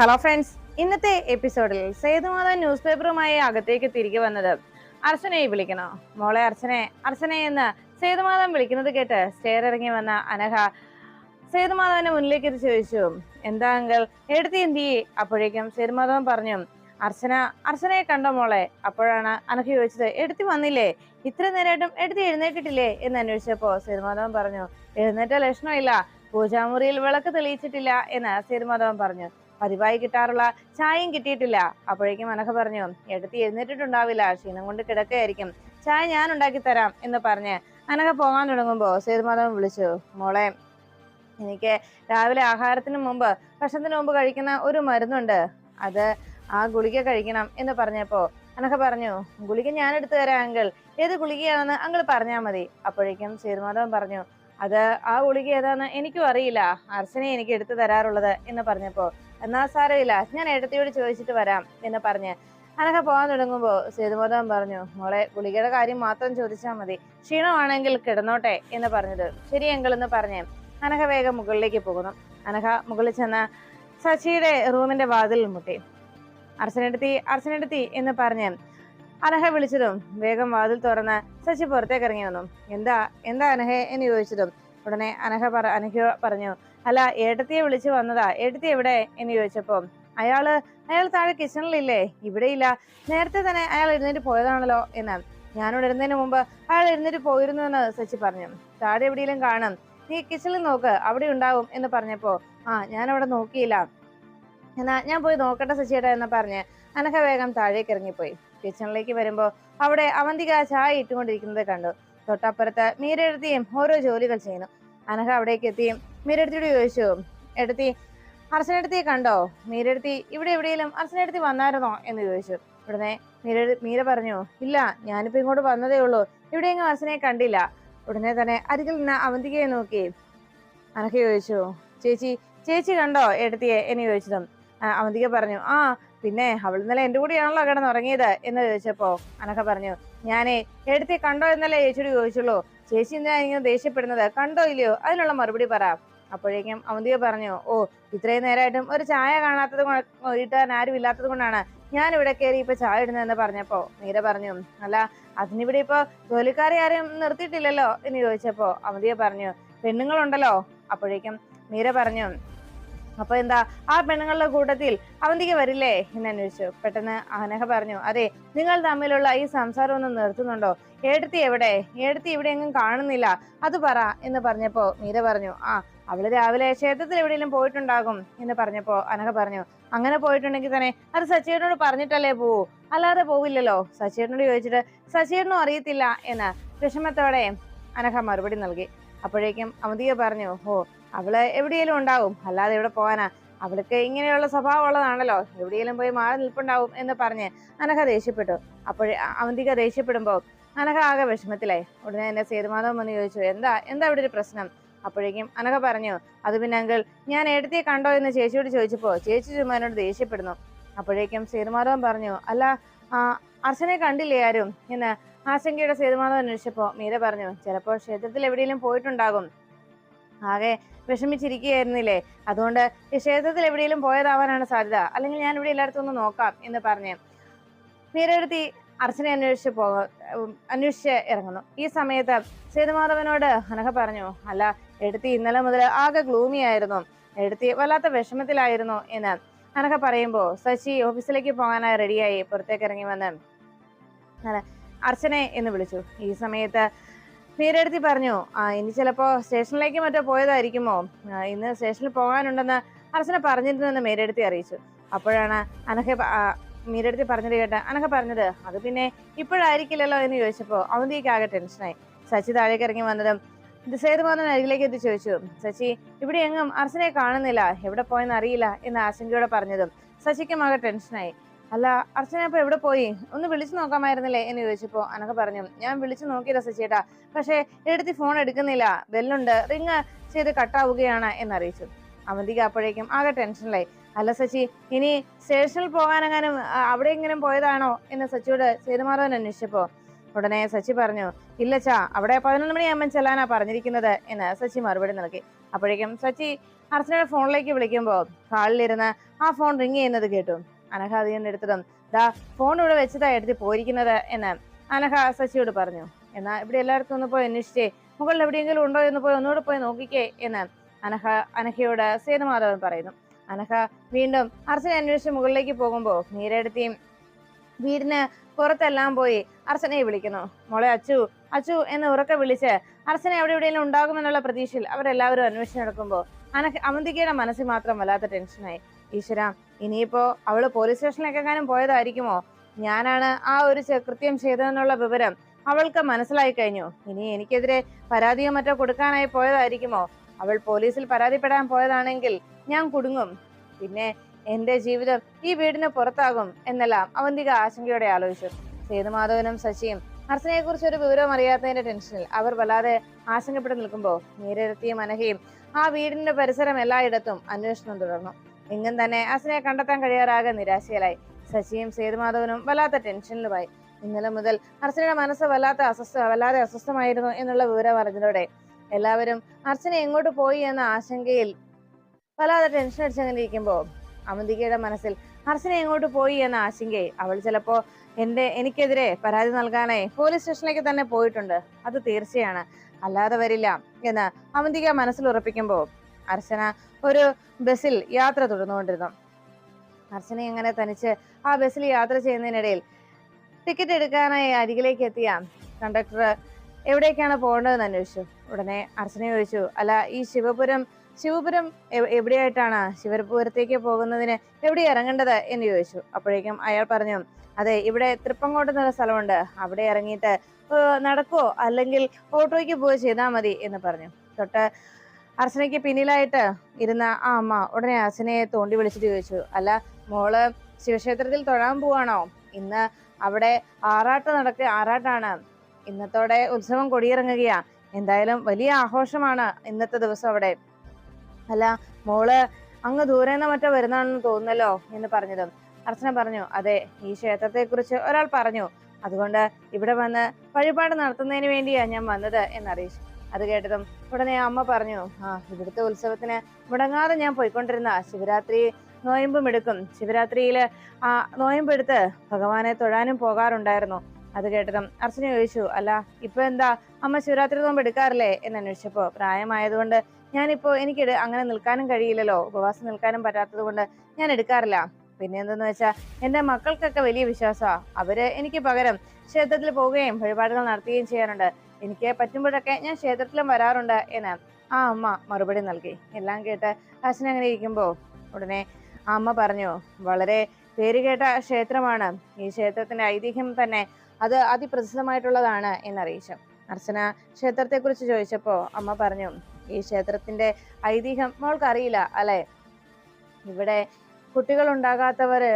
Hello friends ഇന്നത്തെ എപ്പിസോഡിൽ Sethumadhavan news പേപ്പറുമായി അകത്തേക്ക് തിരികെ വന്നത് അർച്ചനയെ വിളിക്കണോ മോളെ അർച്ചനെ അർച്ചനെ എന്ന് സേതുമാധവൻ വിളിക്കുന്നത് കേട്ട് സ്റ്റെയർ ഇറങ്ങി വന്ന അനഘ സേതുമാധവന്റെ മുന്നിലേക്ക് എത്തി ചോദിച്ചു. എന്താ അങ്കിൾ? എടുത്തി എന്തിയെ അപ്പോഴേക്കും സേതുമാധവൻ പറഞ്ഞു അർച്ചന അർച്ചനയെ കണ്ടോ മോളെ? അപ്പോഴാണ് അനഘ ചോദിച്ചത് എടുത്തി വന്നില്ലേ? ഇത്ര നേരമായിട്ടും എടുത്തി എഴുന്നേറ്റിട്ടില്ലേ? എന്ന് അന്വേഷിച്ചപ്പോൾ സേതുമാധവൻ പറഞ്ഞു എഴുന്നേറ്റ ലക്ഷണമില്ല. പൂജാമുറിയിൽ വിളക്ക് തെളിയിച്ചിട്ടില്ല എന്ന് സേതുമാധവൻ പറഞ്ഞു. പതിവായി കിട്ടാറുള്ള ചായയും കിട്ടിയിട്ടില്ല. അപ്പോഴേക്കും അനഘ പറഞ്ഞു എടുത്തി എഴുന്നേറ്റിട്ടുണ്ടാവില്ല ക്ഷീണം കൊണ്ട് കിടക്കുകയായിരിക്കും. ചായ ഞാൻ ഉണ്ടാക്കി തരാം എന്ന് പറഞ്ഞ് അനഘ പോകാൻ തുടങ്ങുമ്പോൾ സേതുമാധവൻ വിളിച്ചു മോളെ എനിക്ക് രാവിലെ ആഹാരത്തിന് മുമ്പ് ഭക്ഷണത്തിന് മുമ്പ് കഴിക്കുന്ന ഒരു മരുന്നുണ്ട്. അത് ആ ഗുളിക കഴിക്കണം എന്ന് പറഞ്ഞപ്പോ അനഘ പറഞ്ഞു ഗുളിക ഞാൻ എടുത്തു തരാം അങ്കിൾ. ഏത് ഗുളികയാണെന്ന് അങ്കിൾ പറഞ്ഞാൽ മതി. അപ്പോഴേക്കും സേതുമാധവൻ പറഞ്ഞു അത് ആ ഗുളിക ഏതാന്ന് എനിക്കും അറിയില്ല. അർച്ചനെ എനിക്ക് എടുത്തു തരാറുള്ളത് എന്ന് പറഞ്ഞപ്പോ എന്നാ സാരമില്ല. ഞാൻ ഏട്ടത്തിയോട് ചോദിച്ചിട്ട് വരാം എന്ന് പറഞ്ഞ് അനഘ പോകാൻ തുടങ്ങുമ്പോ സേതുമോദൻ പറഞ്ഞു മോളെ ഗുളികയുടെ കാര്യം മാത്രം ചോദിച്ചാൽ മതി. ക്ഷീണമാണെങ്കിൽ കിടന്നോട്ടെ എന്ന് പറഞ്ഞത്. ശരി എന്ന് പറഞ്ഞ് അനഘ വേഗം മുകളിലേക്ക് പോകുന്നു. അനഹ മുകളിൽ ചെന്ന് സച്ചിയുടെ റൂമിന്റെ വാതിൽ മുട്ടി. അർച്ചനെടുത്തി അർച്ചനെടുത്തി എന്ന് പറഞ്ഞ് അനഹ വിളിച്ചതും വേഗം വാതിൽ തുറന്ന് ശശി പുറത്തേക്ക് ഇറങ്ങി വന്നു. എന്താ എന്താ അനഹ എന്ന് ചോദിച്ചതും ഉടനെ അനഹ പറ അനഹ പറഞ്ഞു അല്ല ഏട്ടത്തിയെ വിളിച്ചു വന്നതാ. ഏട്ടത്തി എവിടെ? എന്ന് ചോദിച്ചപ്പോ അയാൾ അയാൾ താഴെ കിച്ചണിലില്ലേ? ഇവിടെയില്ല. നേരത്തെ തന്നെ അയാൾ എഴുന്നേറ്റ് പോയതാണല്ലോ എന്ന്. ഞാൻ ഇരുന്നതിന് മുമ്പ് അയാൾ എഴുന്നേറ്റ് പോയിരുന്നു എന്ന് സച്ചി പറഞ്ഞു. താഴെ എവിടെയെങ്കിലും കാണും. നീ കിച്ചണിൽ നോക്ക്. അവിടെ ഉണ്ടാവും എന്ന് പറഞ്ഞപ്പോ ആ ഞാൻ അവിടെ നോക്കിയില്ല. എന്നാ ഞാൻ പോയി നോക്കട്ടെ സച്ചിയേട്ടാ എന്ന് പറഞ്ഞ് അനഹ വേഗം താഴേക്ക് ഇറങ്ങിപ്പോയി. കിച്ചണിലേക്ക് വരുമ്പോ അവിടെ അവന്തിക ചായ ഇട്ടുകൊണ്ടിരിക്കുന്നത് കണ്ടു. തൊട്ടപ്പുറത്ത് മീരെടുത്തിയും ഓരോ ജോലികൾ ചെയ്യുന്നു. അനഘ അവിടേക്ക് എത്തിയും മീരെടുത്തിയോട് ചോദിച്ചു എടുത്തി അർച്ചനെടുത്തിയെ കണ്ടോ? മീരെടുത്തി ഇവിടെ എവിടെയെങ്കിലും അർച്ചനെടുത്തി വന്നായിരുന്നോ? എന്ന് ചോദിച്ചു. ഉടനെ മീര മീര പറഞ്ഞു ഇല്ല ഞാനിപ്പോ ഇങ്ങോട്ട് വന്നതേ ഉള്ളൂ. ഇവിടെയെങ്കിലും അർച്ചനെ കണ്ടില്ല. ഉടനെ തന്നെ അരികിൽ നിന്ന് അവന്തികയെ നോക്കി. അനഹ ചോദിച്ചു ചേച്ചി ചേച്ചി കണ്ടോ എടുത്തിയെ? എന്ന് ചോദിച്ചതും അവന്തിക പറഞ്ഞു ആ പിന്നെ അവൾ ഇന്നലെ എന്റെ കൂടെയാണല്ലോ കിടന്നുറങ്ങിയത് എന്ന് ചോദിച്ചപ്പോൾ അനഹ പറഞ്ഞു ഞാനേ എടുത്തി കണ്ടോ എന്നല്ലേ ചേച്ചിയോട് ചോദിച്ചുള്ളൂ. ചേച്ചി എന്തിനാ ഇങ്ങനെ ദേഷ്യപ്പെടുന്നത്? കണ്ടോ ഇല്ലയോ? അതിനുള്ള മറുപടി പറ. അപ്പോഴേക്കും അവന്തിക പറഞ്ഞു ഓ ഇത്രയും നേരമായിട്ടും ഒരു ചായ കാണാത്തത് ഇട്ടാൻ ആരും ഇല്ലാത്തത് കൊണ്ടാണ് ഞാൻ ഇവിടെ കയറി ഇപ്പൊ ചായ ഇടുന്നതെന്ന് പറഞ്ഞപ്പോ. മീര പറഞ്ഞു അല്ല അതിനിവിടെ ഇപ്പൊ ജോലിക്കാരെ ആരും നിർത്തിയിട്ടില്ലല്ലോ? എന്ന് ചോദിച്ചപ്പോ അവന്തിക പറഞ്ഞു പെണ്ണുങ്ങളുണ്ടല്ലോ. അപ്പോഴേക്കും മീര പറഞ്ഞു അപ്പൊ എന്താ ആ പെണ്ണുങ്ങളുടെ കൂട്ടത്തിൽ അവന്തിക്ക് വരില്ലേ? എന്ന് അന്വേഷിച്ചു. പെട്ടെന്ന് അനഘ പറഞ്ഞു അതെ നിങ്ങൾ തമ്മിലുള്ള ഈ സംസാരം ഒന്ന് നിർത്തുന്നുണ്ടോ? ഏടത്തി എവിടെ? ഏടത്തി ഇവിടെ എങ്ങും കാണുന്നില്ല. അത് പറ എന്ന് പറഞ്ഞപ്പോ മീര പറഞ്ഞു ആ അവൾ രാവിലെ ക്ഷേത്രത്തിൽ എവിടെയെങ്കിലും പോയിട്ടുണ്ടാകും എന്ന് പറഞ്ഞപ്പോ അനഘ പറഞ്ഞു അങ്ങനെ പോയിട്ടുണ്ടെങ്കിൽ തന്നെ അത് സച്ചിയേട്ടനോട് പറഞ്ഞിട്ടല്ലേ പോവൂ? അല്ലാതെ പോവില്ലല്ലോ? സച്ചിയേട്ടനോട് ചോദിച്ചിട്ട് സച്ചിയേട്ടനും അറിയത്തില്ല എന്ന് വിഷമത്തോടെ അനഘ മറുപടി നൽകി. അപ്പോഴേക്കും അവന്തിക പറഞ്ഞു ഓ അവൾ എവിടെയെങ്കിലും ഉണ്ടാവും. അല്ലാതെ എവിടെ പോകാനാ? അവൾക്ക് ഇങ്ങനെയുള്ള സ്വഭാവം ഉള്ളതാണല്ലോ. എവിടെയെങ്കിലും പോയി മാറി നിൽപ്പുണ്ടാവും എന്ന് പറഞ്ഞ് അനഘ ദേഷ്യപ്പെട്ടു. അപ്പോഴേ അവന്തിക ദേഷ്യപ്പെടുമ്പോൾ അനഘ ആകെ വിഷമത്തിലായി. ഉടനെ എന്നെ സേതുമാധവൻ വന്ന് ചോദിച്ചു എന്താ? എന്താ ഇവിടെ ഒരു പ്രശ്നം? അപ്പോഴേക്കും അനഘ പറഞ്ഞു അത് പിന്നെ അങ്കിൾ ഞാൻ എടുത്തേ കണ്ടോ എന്ന് ചേച്ചിയോട് ചോദിച്ചപ്പോൾ ചേച്ചി ചുമ്മാ എന്നോട് ദേഷ്യപ്പെടുന്നു. അപ്പോഴേക്കും സേതുമാധവൻ പറഞ്ഞു അല്ല അർച്ചനെ കണ്ടില്ലേ ആരും? എന്ന് ആശങ്കയുടെ സേതുമാധവൻ അന്വേഷിച്ചപ്പോൾ മീര പറഞ്ഞു ചിലപ്പോൾ ക്ഷേത്രത്തിൽ എവിടെയെങ്കിലും പോയിട്ടുണ്ടാകും. ആകെ വിഷമിച്ചിരിക്കുകയായിരുന്നില്ലേ? അതുകൊണ്ട് ക്ഷേത്രത്തിൽ എവിടെയെങ്കിലും പോയതാവാനാണ് സാധ്യത. അല്ലെങ്കിൽ ഞാൻ ഇവിടെ എല്ലായിടത്തും ഒന്ന് നോക്കാം എന്ന് പറഞ്ഞ് മീരടുത്തി അർച്ചന അന്വേഷിച്ച് ഉം, അന്വേഷിച്ച് ഇറങ്ങുന്നു. ഈ സമയത്ത് സേതുമാധവനോട് അനഘ പറഞ്ഞു അല്ല എടുത്തി ഇന്നലെ മുതൽ ആകെ ഗ്ലൂമി ആയിരുന്നു. എടുത്തി വല്ലാത്ത വിഷമത്തിലായിരുന്നു എന്ന് അനഘ പറയുമ്പോൾ ശശി ഓഫീസിലേക്ക് പോകാനായി റെഡിയായി പുറത്തേക്ക് ഇറങ്ങി വന്ന് അർച്ചനെ എന്ന് വിളിച്ചു. ഈ സമയത്ത് മീരെടുത്തി പറഞ്ഞു ആ ഇനി ചിലപ്പോ സ്റ്റേഷനിലേക്ക് മറ്റോ പോയതായിരിക്കുമോ? ഇന്ന് സ്റ്റേഷനിൽ പോകാനുണ്ടെന്ന് അർച്ചന പറഞ്ഞിരുന്നുവെന്ന് മേരെടുത്തി അറിയിച്ചു. അപ്പോഴാണ് അനഹ മീരെടുത്തി പറഞ്ഞത് കേട്ട അനഹ പറഞ്ഞത് അത് പിന്നെ ഇപ്പോഴായിരിക്കില്ലല്ലോ എന്ന് ചോദിച്ചപ്പോ അവന്തിക്ക് ആകെ ടെൻഷനായി. സച്ചി താഴേക്ക് ഇറങ്ങി വന്നതും സേതുമാധവൻ അരികിലേക്ക് എത്തി ചോദിച്ചു സച്ചി ഇവിടെ എങ്ങും അർച്ചനെ കാണുന്നില്ല എവിടെ പോയെന്ന് അറിയില്ല എന്ന് ആശങ്കയോടെ പറഞ്ഞതും സച്ചിക്കും ആകെ ടെൻഷനായി. അല്ല അർച്ചന ഇപ്പൊ എവിടെ പോയി? ഒന്ന് വിളിച്ചു നോക്കാമായിരുന്നില്ലേ? എന്ന് ചോദിച്ചപ്പോ അനക്ക് പറഞ്ഞു ഞാൻ വിളിച്ചു നോക്കി രസിച്ചേട്ടാ പക്ഷേ എടുത്തി ഫോൺ എടുക്കുന്നില്ല. ബെല്ലുണ്ട്. റിങ് ചെയ്ത് കട്ടാവുകയാണ് എന്നറിയിച്ചു. അവന്തിക അപ്പോഴേക്കും ആകെ ടെൻഷനിലായി. അല്ല സച്ചി ഇനി സ്റ്റേഷനിൽ പോകാനെങ്ങാനും അവിടെ എങ്ങനെ പോയതാണോ? എന്ന് സച്ചിയോട് സേതുമാധവൻ അന്വേഷിച്ചപ്പോ ഉടനെ സച്ചി പറഞ്ഞു ഇല്ല ചാ അവിടെ പതിനൊന്ന് മണിയാകുമ്പോൾ ചെല്ലാനാ പറഞ്ഞിരിക്കുന്നത് എന്ന് സച്ചി മറുപടി നൽകി. അപ്പോഴേക്കും സച്ചി അർച്ചനയുടെ ഫോണിലേക്ക് വിളിക്കുമ്പോൾ ഹാളിലിരുന്ന് ആ ഫോൺ റിങ് ചെയ്യുന്നത് കേട്ടു. അനഘ എടുത്തിടും ദാ ഫോൺ ഇവിടെ വെച്ചതാ എടുത്ത് പോയിരിക്കുന്നത് എന്ന് അനഘ ശശിയോട് പറഞ്ഞു. എന്നാ ഇവിടെ എല്ലായിടത്തും ഒന്ന് പോയി അന്വേഷിച്ചേ. മുകളിൽ എവിടെയെങ്കിലും ഉണ്ടോ എന്ന് പോയി ഒന്നുകൂടെ പോയി നോക്കിക്കേ എന്ന് അനഹ അനഹയോട് സേതുമാധവൻ പറയുന്നു. അനഹ വീണ്ടും അർച്ചന അന്വേഷിച്ച് മുകളിലേക്ക് പോകുമ്പോൾ നീരെടുത്തിയും വീടിന് പുറത്തെല്ലാം പോയി അർച്ചനയെ വിളിക്കുന്നു. മോളെ അച്ചു അച്ചു എന്ന് ഉറക്കെ വിളിച്ച് അർച്ചന എവിടെ എവിടെയെങ്കിലും ഉണ്ടാകുമെന്നുള്ള പ്രതീക്ഷയിൽ അവരെല്ലാവരും അന്വേഷിച്ച് നടക്കുമ്പോൾ അനഘ അവന്തികയുടെ മനസ്സിൽ മാത്രം വല്ലാത്ത ടെൻഷനായി ഈശ്വര ഇനിയിപ്പോ അവൾ പോലീസ് സ്റ്റേഷനിലേക്ക് എങ്ങാനും പോയതായിരിക്കുമോ? ഞാനാണ് ആ ഒരു കൃത്യം ചെയ്തതെന്നുള്ള വിവരം അവൾക്ക് മനസ്സിലായി കഴിഞ്ഞു. ഇനി എനിക്കെതിരെ പരാതിയോ മറ്റോ കൊടുക്കാനായി പോയതായിരിക്കുമോ? അവൾ പോലീസിൽ പരാതിപ്പെടാൻ പോയതാണെങ്കിൽ ഞാൻ കുടുങ്ങും. പിന്നെ എന്റെ ജീവിതം ഈ വീടിന് പുറത്താകും എന്നെല്ലാം അവന്തിക ആശങ്കയോടെ ആലോചിച്ചു. സേതുമാധവനും ശശിയും അർച്ചനയെ കുറിച്ച് ഒരു വിവരം അറിയാത്തതിന്റെ ടെൻഷനിൽ അവർ വല്ലാതെ ആശങ്കപ്പെട്ട് നിൽക്കുമ്പോൾ നീരെത്തിയും അനഘയും ആ വീടിന്റെ പരിസരം എല്ലായിടത്തും അന്വേഷണം തുടർന്നു. എങ്ങും തന്നെ അസിനെ കണ്ടെത്താൻ കഴിയാറാകെ നിരാശയിലായി. ശശിയും സേതുമാധവനും വല്ലാത്ത ടെൻഷനിലുമായി. ഇന്നലെ മുതൽ അർച്ചനയുടെ മനസ്സ് വല്ലാത്ത അസ്വസ്ഥ വല്ലാതെ അസ്വസ്ഥമായിരുന്നു എന്നുള്ള വിവരം അറിഞ്ഞതോടെ എല്ലാവരും അർച്ചന എങ്ങോട്ട് പോയി എന്ന ആശങ്കയിൽ വല്ലാതെ ടെൻഷൻ അടിച്ചങ്ങനെ ഇരിക്കുമ്പോൾ അമന്തികയുടെ മനസ്സിൽ അർച്ചന എങ്ങോട്ട് പോയി എന്ന ആശങ്കയെ അവൾ ചിലപ്പോൾ എന്റെ എനിക്കെതിരെ പരാതി നൽകാനായി പോലീസ് സ്റ്റേഷനിലേക്ക് തന്നെ പോയിട്ടുണ്ട്. അത് തീർച്ചയാണ്. അല്ലാതെ വരില്ല എന്ന് അവന്തിക മനസ്സിൽ ഉറപ്പിക്കുമ്പോൾ അർച്ചന ഒരു ബസ്സിൽ യാത്ര തുടർന്നുകൊണ്ടിരുന്നു. അർച്ചന എങ്ങനെ തനിച്ച് ആ ബസ്സിൽ യാത്ര ചെയ്യുന്നതിനിടയിൽ ടിക്കറ്റ് എടുക്കാനായി അരികിലേക്ക് എത്തിയ കണ്ടക്ടർ എവിടേക്കാണ് പോകേണ്ടതെന്ന് അന്വേഷിച്ചു. ഉടനെ അർച്ചന ചോദിച്ചു അല്ല ഈ ശിവപുരം ശിവപുരം എവിടെയായിട്ടാണ്? ശിവപുരത്തേക്ക് പോകുന്നതിന് എവിടെ ഇറങ്ങേണ്ടത്? എന്ന് ചോദിച്ചു. അപ്പോഴേക്കും അയാൾ പറഞ്ഞു അതെ ഇവിടെ തൃപ്പങ്കോട്ട് എന്നുള്ള സ്ഥലമുണ്ട്. അവിടെ ഇറങ്ങിയിട്ട് ഏഹ്, നടക്കോ അല്ലെങ്കിൽ ഓട്ടോയ്ക്ക് പോയി ചെയ്താൽ മതി എന്ന് പറഞ്ഞു. തൊട്ട് അർച്ചനയ്ക്ക് പിന്നിലായിട്ട് ഇരുന്ന ആ അമ്മ ഉടനെ അർച്ചനയെ തോണ്ടി വിളിച്ചിട്ട് ചോദിച്ചു അല്ല മോൾ ശിവക്ഷേത്രത്തിൽ തൊഴാൻ പോവാണോ? ഇന്ന് അവിടെ ആറാട്ട് നടക്ക ആറാട്ടാണ്. ഇന്നത്തോടെ ഉത്സവം കൊടിയിറങ്ങുകയാ. എന്തായാലും വലിയ ആഘോഷമാണ് ഇന്നത്തെ ദിവസം അവിടെ. അല്ല മോൾ അങ്ങ് ദൂരെ നിന്ന് മറ്റോ വരുന്നതാണെന്ന് തോന്നുന്നല്ലോ? എന്ന് പറഞ്ഞതും അർച്ചന പറഞ്ഞു അതെ ഈ ക്ഷേത്രത്തെ കുറിച്ച് ഒരാൾ പറഞ്ഞു. അതുകൊണ്ട് ഇവിടെ വന്ന് വഴിപാട് നടത്തുന്നതിന് വേണ്ടിയാ ഞാൻ വന്നത് എന്നറിയിച്ചു. അത് കേട്ടതും ഉടനെ അമ്മ പറഞ്ഞു ആ ഇവിടുത്തെ ഉത്സവത്തിന് മുടങ്ങാതെ ഞാൻ പോയിക്കൊണ്ടിരുന്ന ശിവരാത്രി നോയമ്പും എടുക്കും. ശിവരാത്രിയിൽ ആ നോയമ്പെടുത്ത് ഭഗവാനെ തൊഴാനും പോകാറുണ്ടായിരുന്നു. അത് കേട്ടതും അർച്ചന ചോദിച്ചു അല്ല ഇപ്പൊ എന്താ? അമ്മ ശിവരാത്രി നോമ്പ് എടുക്കാറില്ലേ? എന്ന് അന്വേഷിച്ചപ്പോ പ്രായമായതുകൊണ്ട് ഞാനിപ്പോ എനിക്ക് അങ്ങനെ നിൽക്കാനും കഴിയില്ലല്ലോ. ഉപവാസം നിൽക്കാനും പറ്റാത്തത് കൊണ്ട് ഞാൻ എടുക്കാറില്ല. പിന്നെ എന്തെന്ന് വെച്ചാൽ എന്റെ മക്കൾക്കൊക്കെ വലിയ വിശ്വാസമാണ് അവർ എനിക്ക് പകരം ക്ഷേത്രത്തിൽ പോവുകയും വഴിപാടുകൾ നടത്തുകയും ചെയ്യാറുണ്ട്. എനിക്ക് പറ്റുമ്പോഴൊക്കെ ഞാൻ ക്ഷേത്രത്തിലും വരാറുണ്ട് എന്ന് ആ അമ്മ മറുപടി നൽകി. എല്ലാം കേട്ട് അച്ഛൻ അങ്ങനെ ഇരിക്കുമ്പോൾ ഉടനെ ആ അമ്മ പറഞ്ഞു വളരെ പേരുകേട്ട ക്ഷേത്രമാണ്. ഈ ക്ഷേത്രത്തിന്റെ ഐതിഹ്യം തന്നെ അത് അതിപ്രസിദ്ധമായിട്ടുള്ളതാണ് എന്നറിയിച്ചു. അർച്ചന ക്ഷേത്രത്തെക്കുറിച്ച് ചോദിച്ചപ്പോൾ ചോദിച്ചപ്പോ അമ്മ പറഞ്ഞു ഈ ക്ഷേത്രത്തിന്റെ ഐതിഹ്യം മോൾക്ക് അല്ലെ? ഇവിടെ കുട്ടികൾ ഉണ്ടാകാത്തവര്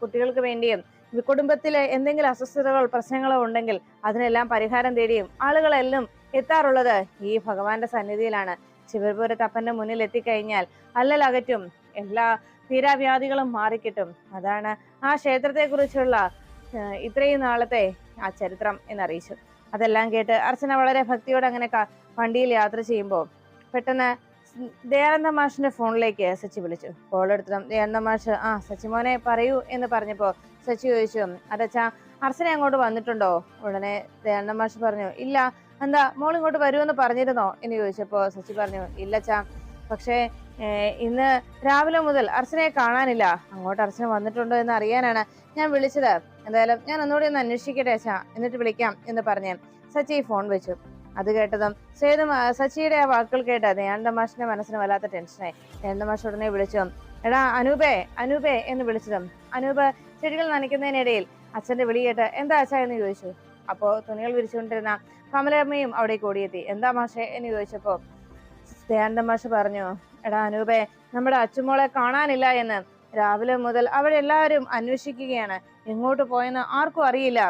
കുട്ടികൾക്ക് വേണ്ടിയും കുടുംബത്തിലെ എന്തെങ്കിലും അസ്വസ്ഥതകൾ പ്രശ്നങ്ങളോ ഉണ്ടെങ്കിൽ അതിനെല്ലാം പരിഹാരം തേടിയും ആളുകളെല്ലാം എത്താറുള്ളത് ഈ ഭഗവാന്റെ സന്നിധിയിലാണ്. ശിവപുരത്തപ്പന്റെ മുന്നിൽ എത്തിക്കഴിഞ്ഞാൽ അല്ലൽ അകറ്റും എല്ലാ തീരാവ്യാധികളും മാറിക്കിട്ടും. അതാണ് ആ ക്ഷേത്രത്തെക്കുറിച്ചുള്ള ഇത്രയും നാളത്തെ ആ ചരിത്രം എന്നറിയിച്ചു. അതെല്ലാം കേട്ട് അർച്ചന വളരെ ഭക്തിയോടെ അങ്ങനെ വണ്ടിയിൽ യാത്ര ചെയ്യുമ്പോൾ പെട്ടെന്ന് ദയാനന്ദ മാഷിന്റെ ഫോണിലേക്ക് സച്ചി വിളിച്ചു. കോൾ എടുത്തതും ദയാനന്ദ മാഷ് ആ സച്ചി മോനെ പറയൂ എന്ന് പറഞ്ഞപ്പോ സച്ചി ചോദിച്ചു അതച്ചാ അർച്ചന അങ്ങോട്ട് വന്നിട്ടുണ്ടോ? ഉടനെ ദയാനന്ദ മാഷ് പറഞ്ഞു ഇല്ല. എന്താ മോൾ ഇങ്ങോട്ട് വരുമെന്ന് പറഞ്ഞിരുന്നോ? എന്ന് ചോദിച്ചപ്പോ സച്ചി പറഞ്ഞു ഇല്ലച്ചാ പക്ഷേ ഇന്ന് രാവിലെ മുതൽ അർച്ചനയെ കാണാനില്ല. അങ്ങോട്ട് അർച്ചന വന്നിട്ടുണ്ടോ എന്ന് അറിയാനാണ് ഞാൻ വിളിച്ചത്. എന്തായാലും ഞാൻ ഒന്നുകൂടി ഒന്ന് അന്വേഷിക്കട്ടെ അച്ഛാ എന്നിട്ട് വിളിക്കാം എന്ന് പറഞ്ഞ് സച്ചി ഫോൺ വെച്ചു. അത് കേട്ടതും. സേതു സച്ചിയുടെ ആ വാക്കുകൾ കേട്ട് ദയാനന്ദ മാഷിന്റെ മനസ്സിന് വല്ലാത്ത ടെൻഷനായി ദയാനന്ദ മാഷ് ഉടനെ വിളിച്ചു എടാ അനൂപേ അനൂപേ എന്ന് വിളിച്ചതും. അനൂപ് ചെടികൾ നനയ്ക്കുന്നതിനിടയിൽ അച്ഛന്റെ വിളി കേട്ട് എന്താ അച്ഛാ? എന്ന് ചോദിച്ചു. അപ്പോ തുണികൾ വിരിച്ചുകൊണ്ടിരുന്ന കമലമ്മയും അവിടെ ഓടിയെത്തി എന്താ മാഷേ? എന്ന് ചോദിച്ചപ്പോ ദയാനന്ദ മാഷ് പറഞ്ഞു എടാ അനൂപേ നമ്മുടെ അച്ചുമോളെ കാണാനില്ല എന്ന് രാവിലെ മുതൽ അവരെല്ലാവരും അന്വേഷിക്കുകയാണ്. എങ്ങോട്ട് പോയെന്ന് ആർക്കും അറിയില്ല.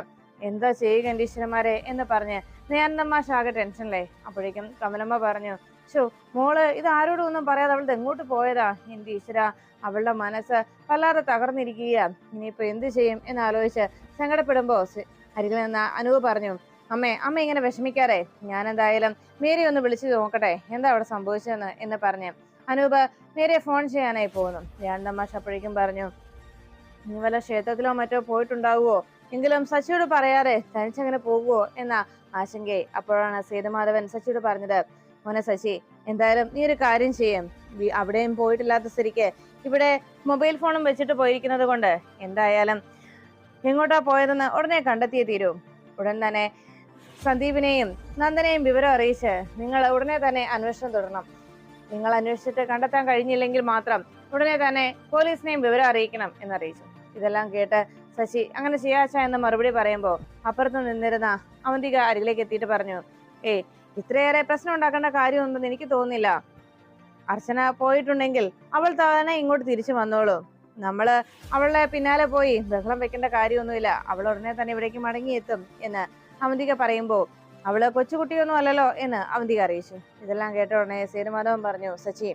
എന്താ ചെയ്യുക ഈശ്വരന്മാരെ എന്ന് പറഞ്ഞ് ദയാനന്ദമ്മ ആകെ ടെൻഷനിലേ അപ്പോഴേക്കും കമലമ്മ പറഞ്ഞു ഷോ മോൾ ഇത് ആരോടും ഒന്നും പറയാതെ അവളുടെ എങ്ങോട്ട് പോയതാ? എന്റെ ഈശ്വര അവളുടെ മനസ്സ് വല്ലാതെ തകർന്നിരിക്കുകയാണ് ഇനിയിപ്പോ എന്ത് ചെയ്യും? എന്നാലോചിച്ച് സങ്കടപ്പെടുമ്പോ അരികിൽ നിന്ന് അനൂപ് പറഞ്ഞു അമ്മേ അമ്മ ഇങ്ങനെ വിഷമിക്കാറേ ഞാൻ എന്തായാലും മേരി ഒന്ന് വിളിച്ചു നോക്കട്ടെ. എന്താ അവിടെ സംഭവിച്ചതെന്ന്? എന്ന് പറഞ്ഞു അനൂപ് മേരിയെ ഫോൺ ചെയ്യാനായി പോകുന്നു. ജാനന്ദമാഷ് അപ്പോഴേക്കും പറഞ്ഞു നീ വല്ല ക്ഷേത്രത്തിലോ മറ്റോ പോയിട്ടുണ്ടാവുമോ എങ്കിലും സച്ചിയോട് പറയാതെ തനിച്ചങ്ങനെ പോകുമോ എന്ന ആശങ്കയെ അപ്പോഴാണ് സേതുമാധവൻ സച്ചിയോട് പറഞ്ഞത്. മോനെ ശശി എന്തായാലും നീ ഒരു കാര്യം ചെയ്യും. അവിടെയും പോയിട്ടില്ലാത്ത സ്ഥിതിക്ക് ഇവിടെ മൊബൈൽ ഫോണും വെച്ചിട്ട് പോയിരിക്കുന്നത് കൊണ്ട് എന്തായാലും എങ്ങോട്ടാ പോയതെന്ന് ഉടനെ കണ്ടെത്തിയേ തീരൂ. ഉടൻ തന്നെ സന്ദീപിനെയും നന്ദനെയും വിവരം അറിയിച്ച് നിങ്ങൾ ഉടനെ തന്നെ അന്വേഷണം തുടരണം. നിങ്ങൾ അന്വേഷിച്ചിട്ട് കണ്ടെത്താൻ കഴിഞ്ഞില്ലെങ്കിൽ മാത്രം ഉടനെ തന്നെ പോലീസിനെയും വിവരം അറിയിക്കണം എന്നറിയിച്ചു. ഇതെല്ലാം കേട്ട് ശശി അങ്ങനെ ചെയ്യാച്ച എന്ന് മറുപടി പറയുമ്പോൾ അപ്പുറത്ത് നിന്നിരുന്ന അവന്തിക അരികിലേക്ക് എത്തിയിട്ട് പറഞ്ഞു ഏ ഇത്രയേറെ പ്രശ്നം ഉണ്ടാക്കേണ്ട കാര്യമൊന്നും എനിക്ക് തോന്നില്ല അർച്ചന പോയിട്ടുണ്ടെങ്കിൽ അവൾ തന്നെ ഇങ്ങോട്ട് തിരിച്ചു വന്നോളൂ. നമ്മൾ അവളെ പിന്നാലെ പോയി ബഹളം വെക്കേണ്ട കാര്യമൊന്നുമില്ല. അവൾ ഉടനെ തന്നെ ഇവിടേക്ക് മടങ്ങിയെത്തും എന്ന് അവന്തിക പറയുമ്പോൾ അവൾ കൊച്ചുകുട്ടിയൊന്നും അല്ലല്ലോ എന്ന് അവന്തിക അറിയിച്ചു. ഇതെല്ലാം കേട്ട ഉടനെ സേനുമാധവൻ പറഞ്ഞു സച്ചി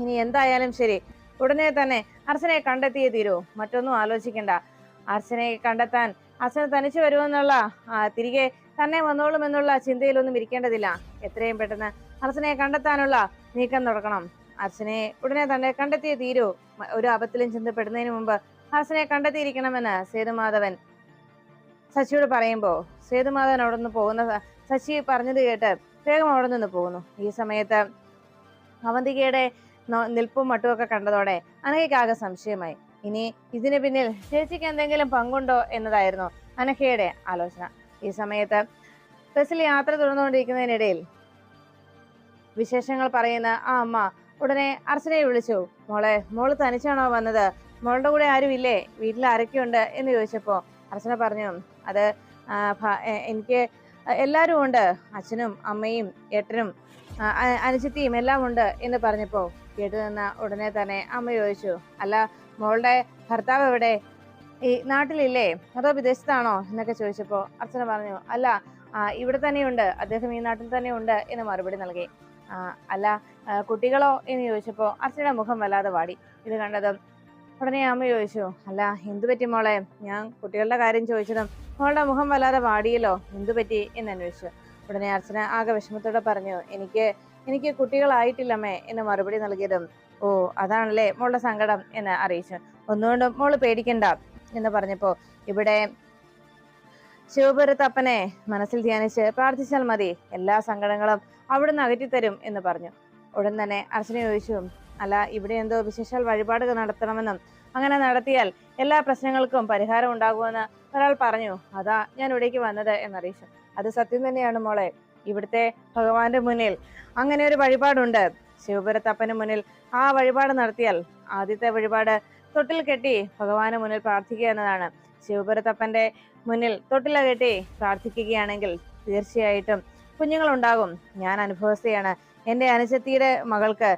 ഇനി എന്തായാലും ശരി ഉടനെ തന്നെ അർച്ചനയെ കണ്ടെത്തിയേ തീരൂ. മറ്റൊന്നും ആലോചിക്കണ്ട. അർച്ചനയെ കണ്ടെത്താൻ അർച്ചന തനിച്ചു വരുമെന്നുള്ള തിരികെ തന്നെ വന്നോളും വന്നോളുമെന്നുള്ള ചിന്തയിലൊന്നും ഇരിക്കേണ്ടതില്ല. എത്രയും പെട്ടെന്ന് അർച്ചനയെ കണ്ടെത്താനുള്ള നീക്കം തുടങ്ങണം. അർച്ചനയെ ഉടനെ തന്നെ കണ്ടെത്തിയേ തീരൂ. ഒരു അബദ്ധത്തിലും ചിന്തപ്പെടുന്നതിന് മുമ്പ് അർച്ചനയെ കണ്ടെത്തിയിരിക്കണമെന്ന് സേതുമാധവൻ സച്ചിയോട് പറയുമ്പോൾ സേതുമാധവൻ അവിടെ നിന്ന് പോകുന്ന ശശി പറഞ്ഞത് കേട്ട് വേഗം അവിടെ നിന്ന് പോകുന്നു. ഈ സമയത്ത് അവന്തികയുടെ നിൽപ്പും മട്ടുമൊക്കെ കണ്ടതോടെ അനഘയ്ക്കാകെ സംശയമായി. ഇനി ഇതിന് പിന്നിൽ ചേച്ചിക്ക് എന്തെങ്കിലും പങ്കുണ്ടോ എന്നതായിരുന്നു അനഘയുടെ ആലോചന. ഈ സമയത്ത് ബസ്സിൽ യാത്ര തുടർന്നുകൊണ്ടിരിക്കുന്നതിനിടയിൽ വിശേഷങ്ങൾ പറയുന്ന ആ അമ്മ ഉടനെ അർച്ചനയെ വിളിച്ചു. മോളെ മോൾ തനിച്ചാണോ വന്നത്? മോളുടെ കൂടെ ആരും ഇല്ലേ വീട്ടിൽ ആരൊക്കെയുണ്ട്? എന്ന് ചോദിച്ചപ്പോൾ അർച്ചന പറഞ്ഞു അത് എനിക്ക് എല്ലാവരും ഉണ്ട് അച്ഛനും അമ്മയും ഏട്ടനും അനുചിത്തിയും എല്ലാം ഉണ്ട് എന്ന് പറഞ്ഞപ്പോ കേട്ടു നിന്ന ഉടനെ തന്നെ അമ്മ ചോദിച്ചു അല്ല മോളുടെ ഭർത്താവ് എവിടെ? ഈ നാട്ടിലില്ലേ? അതോ വിദേശത്താണോ? എന്നൊക്കെ ചോദിച്ചപ്പോൾ അർച്ചന പറഞ്ഞു അല്ല ഇവിടെ തന്നെയുണ്ട്. അദ്ദേഹം ഈ നാട്ടിൽ തന്നെ ഉണ്ട് എന്ന് മറുപടി നൽകി. അല്ല കുട്ടികളോ? എന്ന് ചോദിച്ചപ്പോൾ അർച്ചയുടെ മുഖം വല്ലാതെ വാടി. ഇത് കണ്ടതും ഉടനെ അമ്മ ചോദിച്ചു അല്ല എന്തു പറ്റി മോളെ? ഞാൻ കുട്ടികളുടെ കാര്യം ചോദിച്ചതും മോളുടെ മുഖം വല്ലാതെ വാടിയല്ലോ. എന്തു പറ്റി? എന്ന് അന്വേഷിച്ചു. ഉടനെ അർച്ചന ആകെ വിഷമത്തോടെ പറഞ്ഞു എനിക്ക് എനിക്ക് കുട്ടികളായിട്ടില്ലമ്മേ എന്ന് മറുപടി നൽകിയതും ഓ അതാണല്ലേ മോളുടെ സങ്കടം എന്ന് അറിയിച്ചു. ഒന്നുകൊണ്ടും മോൾ പേടിക്കണ്ട എന്ന് പറഞ്ഞപ്പോ ഇവിടെ ശിവപുരത്തപ്പനെ മനസ്സിൽ ധ്യാനിച്ച് പ്രാർത്ഥിച്ചാൽ മതി എല്ലാ സങ്കടങ്ങളും അവിടുന്ന് അകറ്റിത്തരും എന്ന് പറഞ്ഞു. ഉടൻ തന്നെ അർച്ചന ചോദിച്ചു അല്ല ഇവിടെ എന്തോ വിശേഷാൽ വഴിപാട് നടത്തണമെന്നും അങ്ങനെ നടത്തിയാൽ എല്ലാ പ്രശ്നങ്ങൾക്കും പരിഹാരം ഉണ്ടാകുമെന്ന് ഒരാൾ പറഞ്ഞു. അതാ ഞാൻ ഇവിടേക്ക് വന്നത് എന്നറിയിച്ചു. അത് സത്യം തന്നെയാണ് മോളെ. ഇവിടുത്തെ ഭഗവാന്റെ മുന്നിൽ. അങ്ങനെ ഒരു വഴിപാടുണ്ട്. ശിവപുരത്തപ്പന് മുന്നിൽ ആ വഴിപാട് നടത്തിയാൽ ആദ്യത്തെ വഴിപാട് തൊട്ടിൽ കെട്ടി ഭഗവാന് മുന്നിൽ പ്രാർത്ഥിക്കുക എന്നതാണ്. ശിവപുരത്തപ്പന്റെ മുന്നിൽ തൊട്ടില കെട്ടി പ്രാർത്ഥിക്കുകയാണെങ്കിൽ തീർച്ചയായിട്ടും കുഞ്ഞുങ്ങളുണ്ടാകും. ഞാൻ അനുഭവസ്ഥയാണ്. എന്റെ അനുജത്തിയുടെ മകൾക്ക്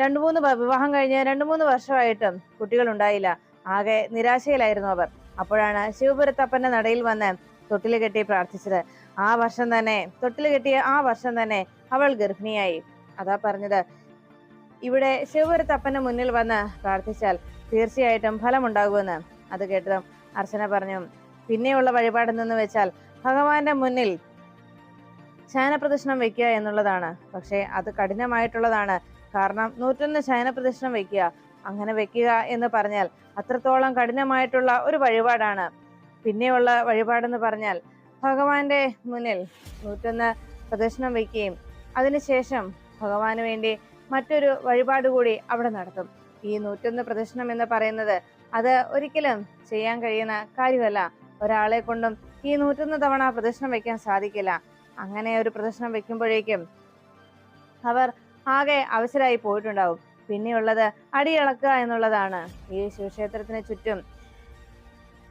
രണ്ടു മൂന്ന് വിവാഹം കഴിഞ്ഞ് രണ്ടു മൂന്ന് വർഷമായിട്ടും കുട്ടികൾ ഉണ്ടായില്ല ആകെ നിരാശയിലായിരുന്നു അവർ. അപ്പോഴാണ് ശിവപുരത്തപ്പന്റെ നടയിൽ വന്ന് തൊട്ടിൽ കെട്ടി പ്രാർത്ഥിച്ചത്. ആ വർഷം തന്നെ തൊട്ടിൽ കെട്ടിയ ആ വർഷം തന്നെ അവൾ ഗർഭിണിയായി. അതാ പറഞ്ഞത്. ഇവിടെ ശിവപുരത്തപ്പന്റെ മുന്നിൽ വന്ന് പ്രാർത്ഥിച്ചാൽ തീർച്ചയായിട്ടും ഫലമുണ്ടാകുമെന്ന് അത് കേട്ടതും അർച്ചന പറഞ്ഞു. പിന്നെയുള്ള വഴിപാടെന്ന് വെച്ചാൽ ഭഗവാന്റെ മുന്നിൽ ശയനപ്രദക്ഷിണം വെക്കുക എന്നുള്ളതാണ്. പക്ഷേ അത് കഠിനമായിട്ടുള്ളതാണ്. കാരണം നൂറ്റൊന്ന് ശയനപ്രദക്ഷിണം വെക്കുക അങ്ങനെ വെക്കുക എന്ന് പറഞ്ഞാൽ അത്രത്തോളം കഠിനമായിട്ടുള്ള ഒരു വഴിപാടാണ്. പിന്നെയുള്ള വഴിപാടെന്ന് പറഞ്ഞാൽ ഭഗവാന്റെ മുന്നിൽ നൂറ്റൊന്ന് പ്രദക്ഷിണം വയ്ക്കുകയും അതിനുശേഷം ഭഗവാന് വേണ്ടി മറ്റൊരു വഴിപാട് കൂടി അവിടെ നടത്തും. ഈ നൂറ്റൊന്ന് പ്രദർശനം എന്ന് പറയുന്നത് അത് ഒരിക്കലും ചെയ്യാൻ കഴിയുന്ന കാര്യമല്ല. ഒരാളെ കൊണ്ടും ഈ നൂറ്റൊന്ന് തവണ പ്രദർശനം വയ്ക്കാൻ സാധിക്കില്ല. അങ്ങനെ ഒരു പ്രദർശനം വെക്കുമ്പോഴേക്കും അവർ ആകെ അവസരമായി പോയിട്ടുണ്ടാവും. പിന്നെയുള്ളത് അടിയിളക്കുക എന്നുള്ളതാണ്. ഈ ശിവക്ഷേത്രത്തിന് ചുറ്റും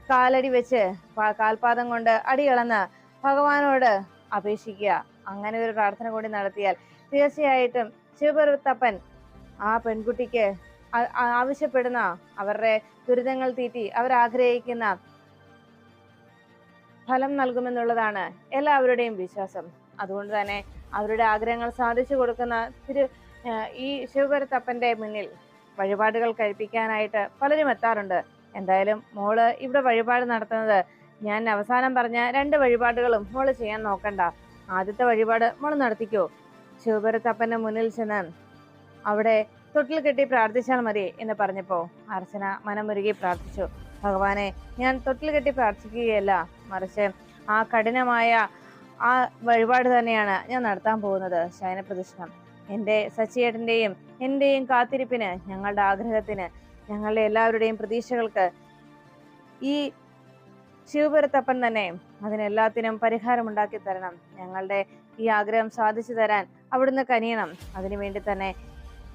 കാലടി വെച്ച് കാൽപാദം കൊണ്ട് അടിയിളന്ന് ഭഗവാനോട് അപേക്ഷിക്കുക. അങ്ങനെ ഒരു പ്രാർത്ഥന കൂടി നടത്തിയാൽ തീർച്ചയായിട്ടും ശിവപർവത്തപ്പൻ ആ പെൺകുട്ടിക്ക് ആവശ്യപ്പെടുന്ന അവരുടെ ദുരിതങ്ങൾ തീറ്റി അവരാഗ്രഹിക്കുന്ന ഫലം നൽകുമെന്നുള്ളതാണ് എല്ലാവരുടെയും വിശ്വാസം. അതുകൊണ്ട് തന്നെ അവരുടെ ആഗ്രഹങ്ങൾ സാധിച്ചു കൊടുക്കുന്ന തിരു ഈ ശിവപരത്തപ്പന്റെ മുന്നിൽ വഴിപാടുകൾ കഴിപ്പിക്കാനായിട്ട് പലരും എത്താറുണ്ട്. എന്തായാലും മോൾ ഇവിടെ വഴിപാട് നടത്തുന്നത് ഞാൻ അവസാനം പറഞ്ഞ രണ്ട് വഴിപാടുകളും മോൾ ചെയ്യാൻ നോക്കണ്ട. ആദ്യത്തെ വഴിപാട് മോൾ നടത്തിക്കോ. ശിവപുരത്തപ്പന്റെ മുന്നിൽ ചെന്ന് അവിടെ തൊട്ടിൽ കെട്ടി പ്രാർത്ഥിച്ചാൽ മതി എന്ന് പറഞ്ഞപ്പോ അർച്ചന മനമുരുകി പ്രാർത്ഥിച്ചു. ഭഗവാനെ ഞാൻ തൊട്ടിൽ കെട്ടി പ്രാർത്ഥിക്കുകയല്ല മറിച്ച് ആ കഠിനമായ ആ വഴിപാട് തന്നെയാണ് ഞാൻ നടത്താൻ പോകുന്നത്. ശയനപ്രദക്ഷിണം. എന്റെ സച്ചിയേട്ടന്റെയും എന്റെയും കാത്തിരിപ്പിന് ഞങ്ങളുടെ ആഗ്രഹത്തിന് ഞങ്ങളുടെ എല്ലാവരുടെയും പ്രതീക്ഷകൾക്ക് ഈ ശിവപുരത്തപ്പൻ തന്നെ അതിനെല്ലാത്തിനും പരിഹാരമുണ്ടാക്കി തരണം. ഞങ്ങളുടെ ഈ ആഗ്രഹം സാധിച്ചു തരാൻ അവിടുന്ന് കനിയണം. അതിനുവേണ്ടി തന്നെ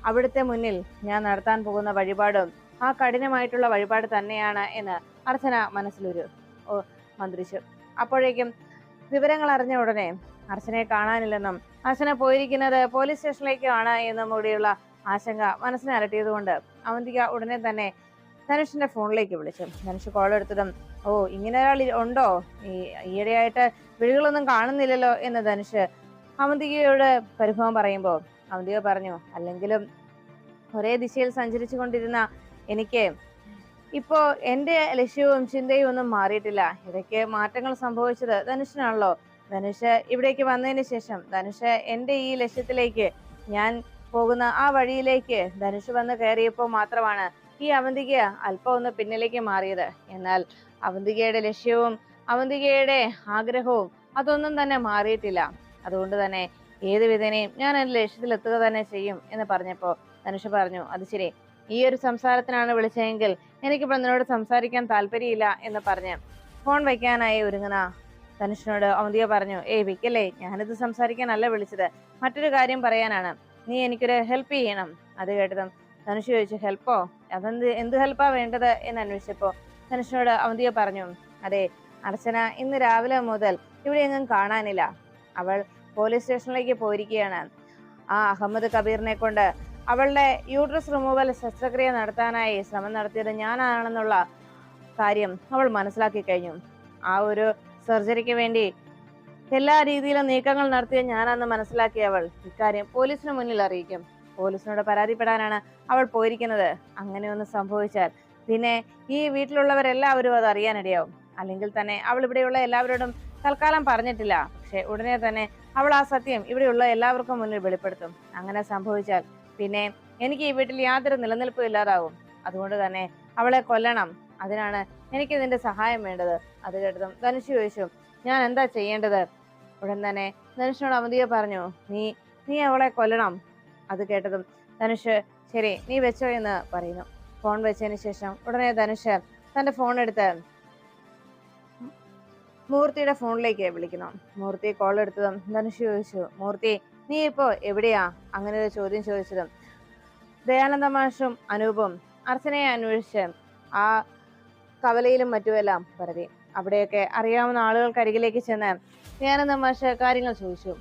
അവിടുത്തെ മുന്നിൽ ഞാൻ നടത്താൻ പോകുന്ന വഴിപാടും ആ കഠിനമായിട്ടുള്ള വഴിപാട് തന്നെയാണ് എന്ന് അർച്ചന മനസ്സിലൊരു മന്ത്രിച്ചു. അപ്പോഴേക്കും വിവരങ്ങൾ അറിഞ്ഞ ഉടനെ അർച്ചനയെ കാണാനില്ലെന്നും അർച്ചന പോയിരിക്കുന്നത് പോലീസ് സ്റ്റേഷനിലേക്കാണ് എന്നും കൂടിയുള്ള ആശങ്ക മനസ്സിനെ അലട്ടിയതുകൊണ്ട് അവന്തിക ഉടനെ തന്നെ ധനുഷിന്റെ ഫോണിലേക്ക് വിളിച്ചു. ധനുഷ് കോൾ എടുത്തതും ഓ ഇങ്ങനെ ഒരാൾ ഉണ്ടോ? ഈ ഈയിടെയായിട്ട് വിളികളൊന്നും കാണുന്നില്ലല്ലോ? എന്ന് ധനുഷ് അവന്തികയോട് പരിഭവം പറയുമ്പോൾ അവന്തിക പറഞ്ഞു അല്ലെങ്കിലും ഒരേ ദിശയിൽ സഞ്ചരിച്ചു കൊണ്ടിരുന്ന എനിക്ക് ഇപ്പോ എന്റെ ലക്ഷ്യവും ചിന്തയും ഒന്നും മാറിയിട്ടില്ല. ഇടയ്ക്ക് മാറ്റങ്ങൾ സംഭവിച്ചത് ധനുഷിനാണല്ലോ. ധനുഷ് ഇവിടേക്ക് വന്നതിന് ശേഷം ധനുഷ് എന്റെ ഈ ലക്ഷ്യത്തിലേക്ക് ഞാൻ പോകുന്ന ആ വഴിയിലേക്ക് ധനുഷ് വന്ന് കയറിയപ്പോൾ മാത്രമാണ് ഈ അവന്തിക അല്പം ഒന്ന് പിന്നിലേക്ക് മാറിയത്. എന്നാൽ അവന്തികയുടെ ലക്ഷ്യവും അവന്തികയുടെ ആഗ്രഹവും അതൊന്നും തന്നെ മാറിയിട്ടില്ല. അതുകൊണ്ട് തന്നെ ഏത് വിധേനയും ഞാൻ എന്റെ ലക്ഷ്യത്തിൽ എത്തുക തന്നെ ചെയ്യും എന്ന് പറഞ്ഞപ്പോൾ ധനുഷ് പറഞ്ഞു അത് ശരി. ഈ ഒരു സംസാരത്തിനാണ് വിളിച്ചതെങ്കിൽ എനിക്കിപ്പോൾ നിന്നോട് സംസാരിക്കാൻ താല്പര്യമില്ല എന്ന് പറഞ്ഞ് ഫോൺ വയ്ക്കാനായി ഒരുങ്ങുന്ന ധനുഷിനോട് അവന്തിക പറഞ്ഞു ഏയ് വിക്കല്ലേ ഞാനിത് സംസാരിക്കാനല്ല വിളിച്ചത്. മറ്റൊരു കാര്യം പറയാനാണ്. നീ എനിക്കൊരു ഹെൽപ്പ് ചെയ്യണം. അത് കേട്ടതും ധനുഷ് ചോദിച്ചു ഹെൽപ്പോ അതെന്ത് എന്ത് ഹെൽപ്പാ വേണ്ടത്? എന്ന് അന്വേഷിച്ചപ്പോ ധനുഷിനോട് അവന്തിയ പറഞ്ഞു അതെ അർച്ചന ഇന്ന് രാവിലെ മുതൽ ഇവിടെ എങ്ങും കാണാനില്ല. അവൾ പോലീസ് സ്റ്റേഷനിലേക്ക് പോയിരിക്കുകയാണ്. ആ അഹമ്മദ് കബീറിനെ കൊണ്ട് അവളുടെ യൂട്രസ് റിമൂവൽ ശസ്ത്രക്രിയ നടത്താനായി ശ്രമം നടത്തിയത് ഞാനാണെന്നുള്ള കാര്യം അവൾ മനസ്സിലാക്കി കഴിഞ്ഞു. ആ ഒരു സർജറിക്ക് വേണ്ടി എല്ലാ രീതിയിലും നീക്കങ്ങൾ നടത്തിയ ഞാനാണെന്ന് മനസ്സിലാക്കിയ അവൾ. ഇക്കാര്യം പോലീസിന് മുന്നിൽ അറിയിക്കും. പോലീസിനോട് പരാതിപ്പെടാനാണ് അവൾ പോയിരിക്കുന്നത്. അങ്ങനെ ഒന്ന് സംഭവിച്ചാൽ പിന്നെ ഈ വീട്ടിലുള്ളവരെല്ലാവരും അത് അറിയാനിടയാവും. അല്ലെങ്കിൽ തന്നെ അവൾ ഇവിടെയുള്ള എല്ലാവരോടും തൽക്കാലം പറഞ്ഞിട്ടില്ല. പക്ഷെ ഉടനെ തന്നെ അവൾ ആ സത്യം ഇവിടെയുള്ള എല്ലാവർക്കും മുന്നിൽ വെളിപ്പെടുത്തും. അങ്ങനെ സംഭവിച്ചാൽ പിന്നെ എനിക്ക് ഈ വീട്ടിൽ യാതൊരു നിലനിൽപ്പും ഇല്ലാതാവും. അതുകൊണ്ട് തന്നെ അവളെ കൊല്ലണം. അതിനാണ് എനിക്ക് ഇതിന്റെ സഹായം വേണ്ടത്. അത് കേട്ടതും ധനുഷ് ചോദിച്ചു ഞാൻ എന്താ ചെയ്യേണ്ടത്? ഉടൻ തന്നെ ധനുഷിനോട് അവധിയെ പറഞ്ഞു നീ നീ അവളെ കൊല്ലണം. അത് കേട്ടതും ധനുഷ് ശരി നീ വെച്ചോ എന്ന് പറയുന്നു. ഫോൺ വെച്ചതിന് ശേഷം ഉടനെ ധനുഷ് തന്റെ ഫോൺ എടുത്ത് മൂർത്തിയുടെ ഫോണിലേക്ക് വിളിക്കുന്നു. മൂർത്തി കോൾ എടുത്തതും ധനുഷ് ചോദിച്ചു മൂർത്തി നീ ഇപ്പോ എവിടെയാ? അങ്ങനെ ഒരു ചോദ്യം ചോദിച്ചതും ദയാനന്ദ മാഷും അനൂപും അർച്ചനയെ അന്വേഷിച്ച് ആ കവലയിലും മറ്റുമെല്ലാം പരതി. അവിടെയൊക്കെ അറിയാവുന്ന ആളുകൾക്കരികിലേക്ക് ചെന്ന് ദയാനന്ദ മാഷ് കാര്യങ്ങൾ ചോദിച്ചു.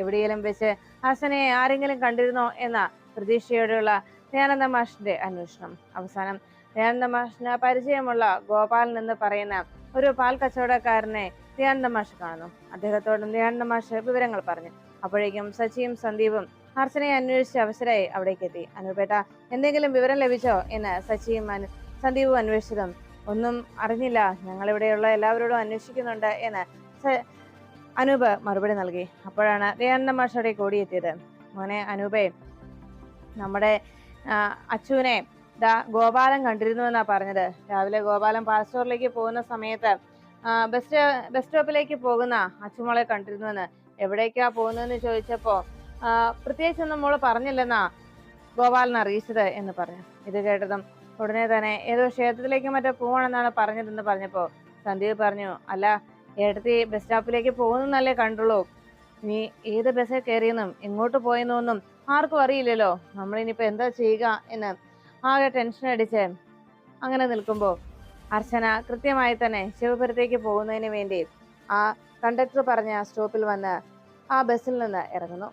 എവിടെയെങ്കിലും വെച്ച് ഹസനെ ആരെങ്കിലും കണ്ടിരുന്നോ എന്ന പ്രതീക്ഷയോടെയുള്ള ദയാനന്ദ മാഷിന്റെ അന്വേഷണം. അവസാനം ദയാനന്ദ മാഷിന് പരിചയമുള്ള ഗോപാലൻ എന്ന് പറയുന്ന ഒരു പാൽ കച്ചവടക്കാരനെ ദയാനന്ദ മാഷ് കാണുന്നു. അദ്ദേഹത്തോടും ദയാനന്ദ മാഷ് വിവരങ്ങൾ പറഞ്ഞു. അപ്പോഴേക്കും സച്ചിയും സന്ദീപും ഹർസനെ അന്വേഷിച്ച അവസരമായി അവിടേക്ക് എത്തി. അനുപേട്ട എന്തെങ്കിലും വിവരം ലഭിച്ചോ എന്ന് സച്ചിയും സന്ദീപും അന്വേഷിച്ചതും ഒന്നും അറിഞ്ഞില്ല. ഞങ്ങളിവിടെയുള്ള എല്ലാവരോടും അന്വേഷിക്കുന്നുണ്ട് എന്ന് അനൂപ് മറുപടി നൽകി. അപ്പോഴാണ് ദയാനന്ദ മാഷയുടെ കൂടി എത്തിയത്. മോനെ അനൂപേ നമ്മുടെ അച്ചുവിനെ ദാ ഗോപാലൻ കണ്ടിരുന്നു എന്നാ പറഞ്ഞത്. രാവിലെ ഗോപാലൻ പാലസ്റ്റോറിലേക്ക് പോകുന്ന സമയത്ത് ബസ് ബസ് സ്റ്റോപ്പിലേക്ക് പോകുന്ന അച്ചുമോളെ കണ്ടിരുന്നുവെന്ന് എവിടേക്കാ പോകുന്നതെന്ന് ചോദിച്ചപ്പോൾ പ്രത്യേകിച്ച് പ്രത്യേകിച്ചൊന്നും മോൾ പറഞ്ഞില്ലെന്നാ ഗോപാലൻ അറിയിച്ചത് എന്ന് പറഞ്ഞു. ഇത് കേട്ടതും ഉടനെ തന്നെ ഏതോ ക്ഷേത്രത്തിലേക്ക് മറ്റോ പോകണമെന്നാണ് പറഞ്ഞതെന്ന് പറഞ്ഞപ്പോൾ സന്ദീപ് പറഞ്ഞു അല്ല ഏടത്തി ബസ് സ്റ്റോപ്പിലേക്ക് പോകുന്നല്ലേ കണ്ടുള്ളൂ. നീ ഏത് ബസ്സിൽ കയറിയെന്നും എങ്ങോട്ട് പോയെന്നൊന്നും ആർക്കും അറിയില്ലല്ലോ. നമ്മളിനിപ്പോ എന്താ ചെയ്യുക എന്ന് ആകെ ടെൻഷൻ അടിച്ച് അങ്ങനെ നിൽക്കുമ്പോൾ അർച്ചന കൃത്യമായി തന്നെ ശിവപുരത്തേക്ക് പോകുന്നതിന് വേണ്ടി ആ കണ്ടക്ടർ പറഞ്ഞ സ്റ്റോപ്പിൽ വന്ന് ആ ബസ്സിൽ നിന്ന് ഇറങ്ങുന്നു.